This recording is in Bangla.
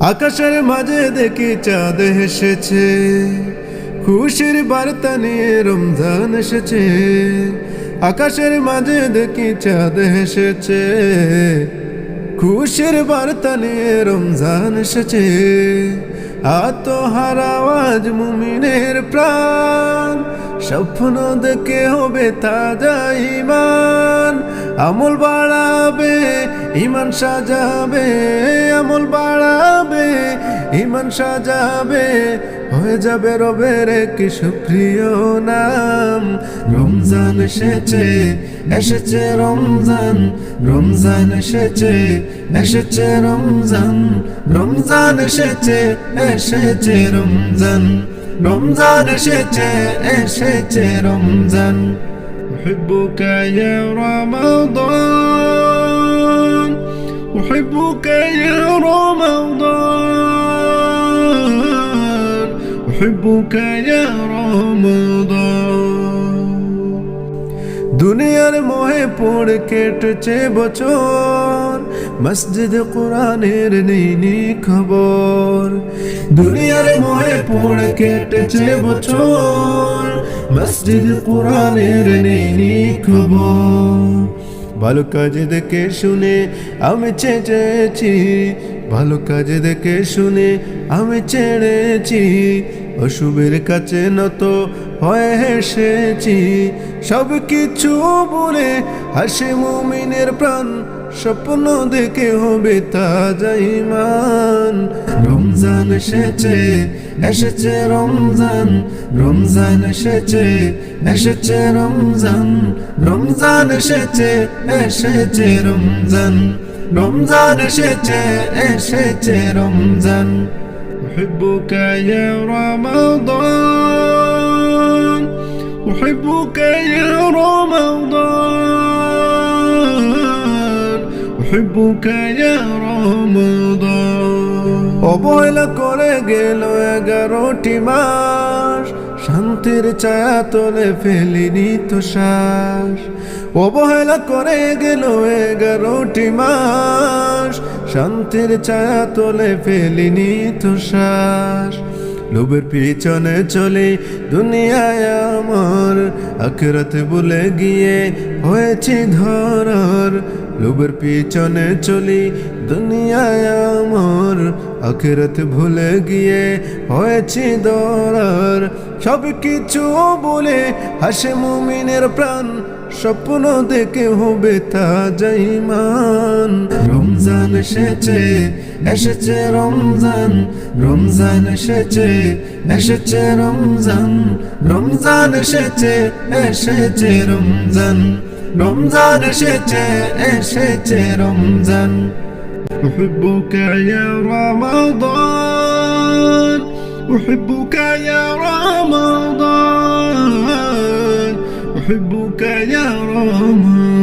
আকাশের মাঝে দেখি চাঁদ এসেছে। খুশির বার্তা নিয়ে রমজান এসেছে। আকাশের মাঝে দেখি চাঁদ এসেছে। খুশির বার্তা নিয়ে রমজান এসেছে। আত্মহারা আওয়াজ মুমিনের প্রাণ। স্বপ্ন দেখে হবে তাজা ইমান আমল বাড়াবে ইমান সাজাবে আমল বাড়াবে ইমান সাজাবে হয়ে যাবে রবের কি সুপ্রিয় নাম রমজান এসেছে এসেছে রমজান রমজান এসেছে এসেছে রমজান রমজান এসেছে এসেছে রমজান রমজান এসেছে এসেছে রমজান أحبك يا رمضان أحبك يا رمضان أحبك يا رمضان দুনিয়ার মোহে পড়ে কেটেছে বছর মসজিদ কোরআনের নেইনি খবর দুনিয়ার মোহে পড়ে কেটেছে বছর মসজিদ কোরআনের নেইনি খবর ভালো কাজ দেখে শুনে আমি চেঁচেছি। ভালো কাজ দেখে শুনে আমি ছেড়েছি। অশুভের কাছে নত হয়ে হেসেছি সব কিছু বলে হাসে মুমিনের প্রাণ স্বপ্ন দেখে হবে তাজা ইমান রমজান এসেছে এসেছে রমজান রমজান এসেছে এসেছে রমজান রমজান এসেছে এসেছে রমজান রমজান এসেছে এসেছে রমজান أحبك يا رمضان أحبك يا رمضان أحبك يا رمضان অবহেলা করে গেল এগারোটি মাস শান্তির ছায়া তোলে ফেলিনি তো শ্বাস অবহেলা করে গেল এগারোটি মাস শান্তির ছায়া তোলে ফেলিনি তো শ্বাস লোভের পিছনে চলে দুনিয়ায় আমার, আখরাত বলে গিয়ে হয়েছে ধরার। লোভের পিছনে চলি দুনিয়ায় আমার, আখেরাত ভুলে গিয়ে হয়েছে দরার সব কিছু বলে হাসে মুমিনের প্রাণ স্বপ্ন দেখে হবে তাজা ইমান রমজান এসেছে এসেছে রমজান রমজান এসেছে এসেছে রমজান রমজান এসেছে এসেছে রমজান রমজান এসেছে এসেছে রমজান أحبك يا رمضان أحبك يا رمضان أحبك يا رمضان